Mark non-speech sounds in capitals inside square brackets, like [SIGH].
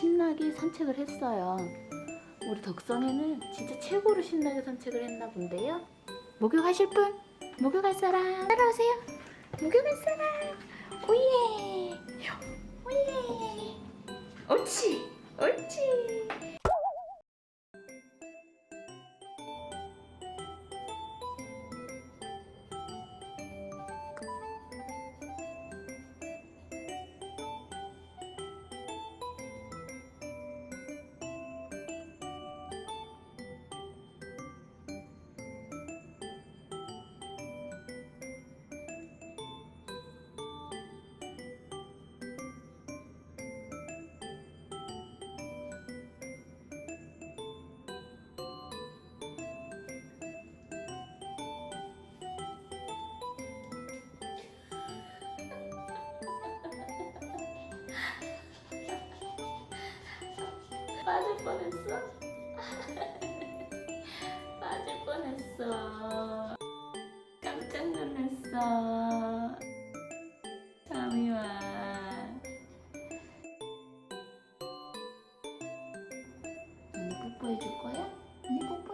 신나게 산책을 했어요. 우리 덕성이는 진짜 최고로 신나게 산책을 했나 본데요. 목욕하실 분? 목욕할 사람? 따라오세요. 목욕할 사람? 오예! 오예! 옳지! 옳지! 빠질 뻔했어? [LAUGHS] 빠질 뻔했어. 깜짝 놀랐어. 잠이 와. 언니 뽀뽀해 줄 거야? 언니 뽀뽀해